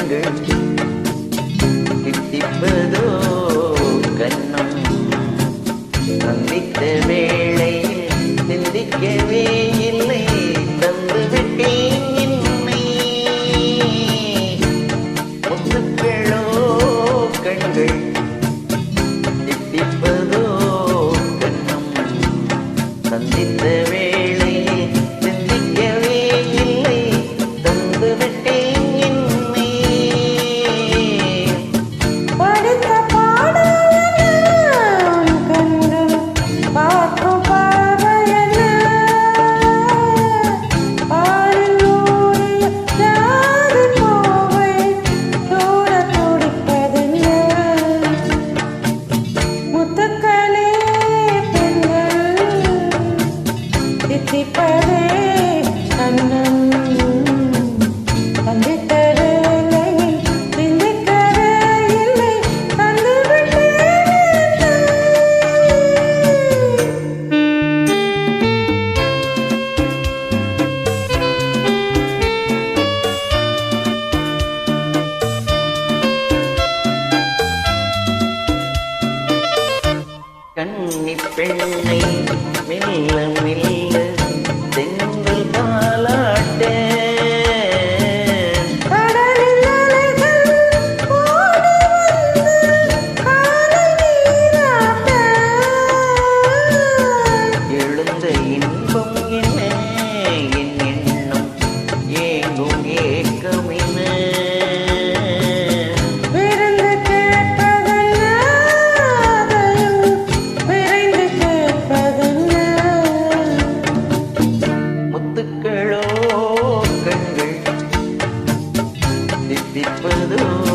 கண்கள் தித்திப்பதோ கண்ணம். சந்தித்த வேளையில் சிந்திக்கவே கன்னி பெண்ணை மெல்ல தித்திப்பதோ